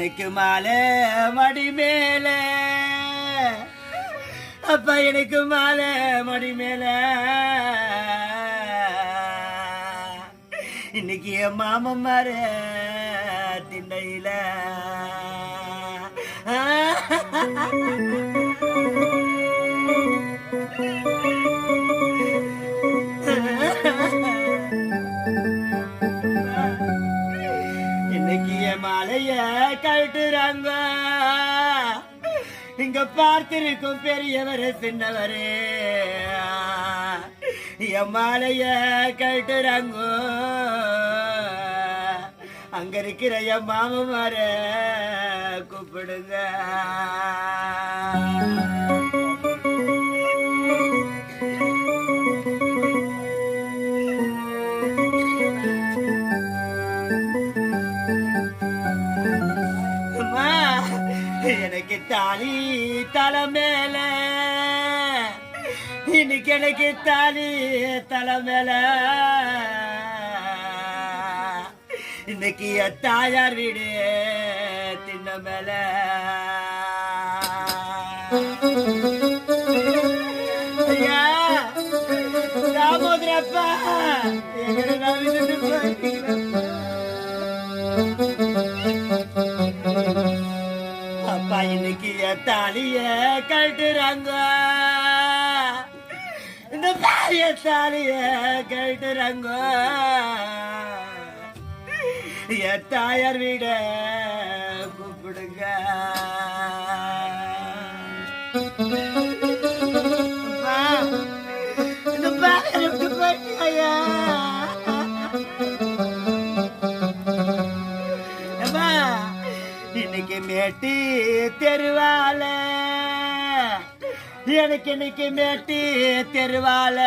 எனக்கு மாலை மடி மேல. அப்பா எனக்கு மாலை மடி மேல. இன்னைக்கு என் மாமன் மாறு என் மாலைய கழட்டுறாங்க. இங்க பார்த்திருக்கும் பெரியவர் சின்னவரு. என் மாலைய கழட்டுறாங்க. அங்க இருக்கிற என் மாமமார கூப்பிடுங்க. எனக்கு தாலி தலை மேல இன்னைக்கு எனக்கு தாலி தலை மேல இன்னைக்கு தாயார் வீடு தின்ன மேல. தாலிய கட்டுறாங்க. இந்த பாரிய தாலிய கட்டுறாங்க. என் தாயார் வீட கூப்பிடுங்க. இந்த பாரிய போயிட்டாயா? இன்னைக்கு மேட்டி தெருவாலே. எனக்கு இன்னைக்கு மேட்டி தெருவால.